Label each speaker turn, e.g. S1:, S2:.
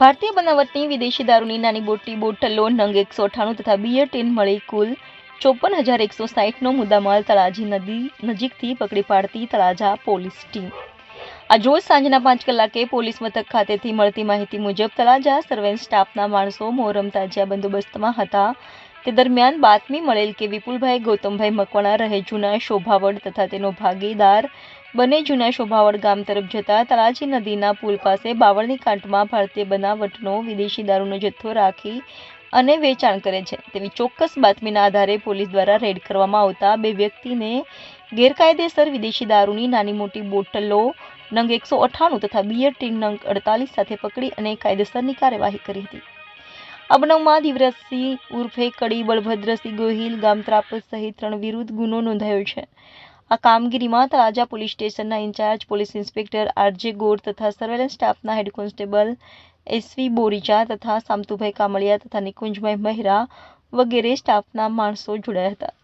S1: ભારતીય બનાવટની વિદેશી દારૂની નાની બોટી, બોટલો, નંગ એકસો અઠ્ઠાણું તથા બિયર ટીન મળી કુલ ચોપન હજાર એકસો સાહીઠનો મુદ્દામાલ તળાજી નદી નજીકથી પકડી પાડતી તળાજા પોલીસ ટીમ. આજ રોજ સાંજના પાંચ કલાકે પોલીસ મથક ખાતેથી મળતી માહિતી મુજબ તળાજા સર્વેન્સ સ્ટાફના માણસો મોહરમ તાજિયા બંદોબસ્તમાં હતા. તે દરમિયાન બાતમી મળેલ કે વિપુલભાઈ, ગૌતમભાઈ મકવાણા રહે જૂના શોભાવડ તથા તેનો ભાગીદાર બંને જૂના શોભાવડ ગામ તરફ જતા તળાજી નદીના પુલ પાસે બાવળની કાંઠમાં ભારતીય બનાવટનો વિદેશી દારૂનો જથ્થો રાખી અને વેચાણ કરે છે. તેવી ચોક્કસ બાતમીના આધારે પોલીસ દ્વારા રેડ કરવામાં આવતા બે વ્યક્તિને ગેરકાયદેસર વિદેશી દારૂની નાની મોટી બોટલો, નંગ એકસો અઠ્ઠાણું તથા બિયર ટીન નંગ અડતાલીસ સાથે પકડી અને કાયદેસરની કાર્યવાહી કરી હતી. આ બનાવમાં દિવરાજસિંહ ઉર્ફે કડી, બળભદ્રસિંહ ગોહિલ, ગામ ત્રાપસ સહિત ત્રણ વિરુદ્ધ ગુનો નોંધાયો છે. આ કામગીરીમાં તળાજા પોલીસ સ્ટેશનના incharge, police inspector RJ Gor તથા સર્વેલન્સ સ્ટાફના હેડ કોન્સ્ટેબલ એસવી બોરીચા તથા સામતુભાઈ કામળિયા તથા નિકુંજભાઈ મહેરા વગેરે સ્ટાફના માણસો જોડાયા હતા.